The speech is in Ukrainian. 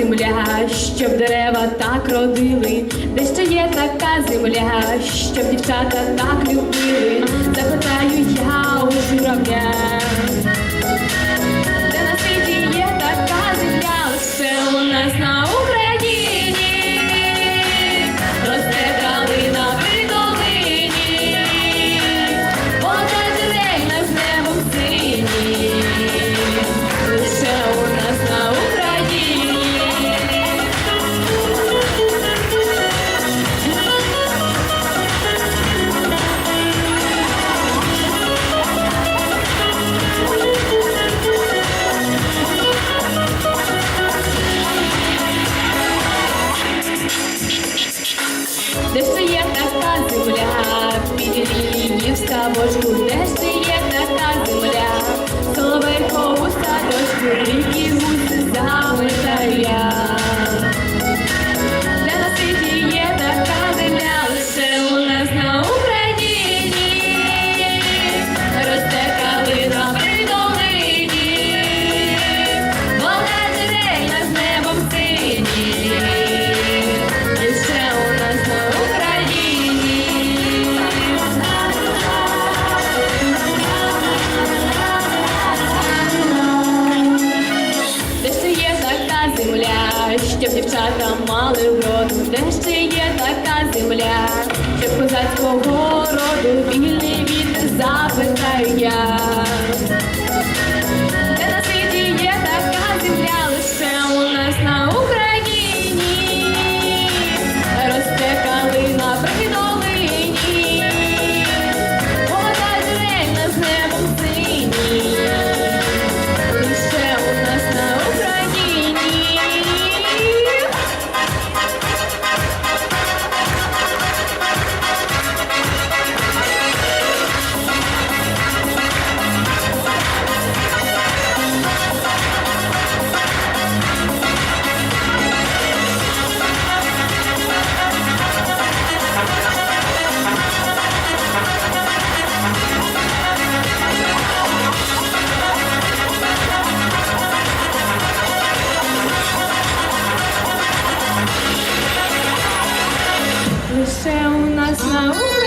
земля, щоб дерева так родили, де ще є така земля, щоб дівчата так любили, запитаю я. кабочку щоб дівчата мали вроду, де ще є така земля, щоб козацького роду вільний вітер запитаю я. É nas mãos.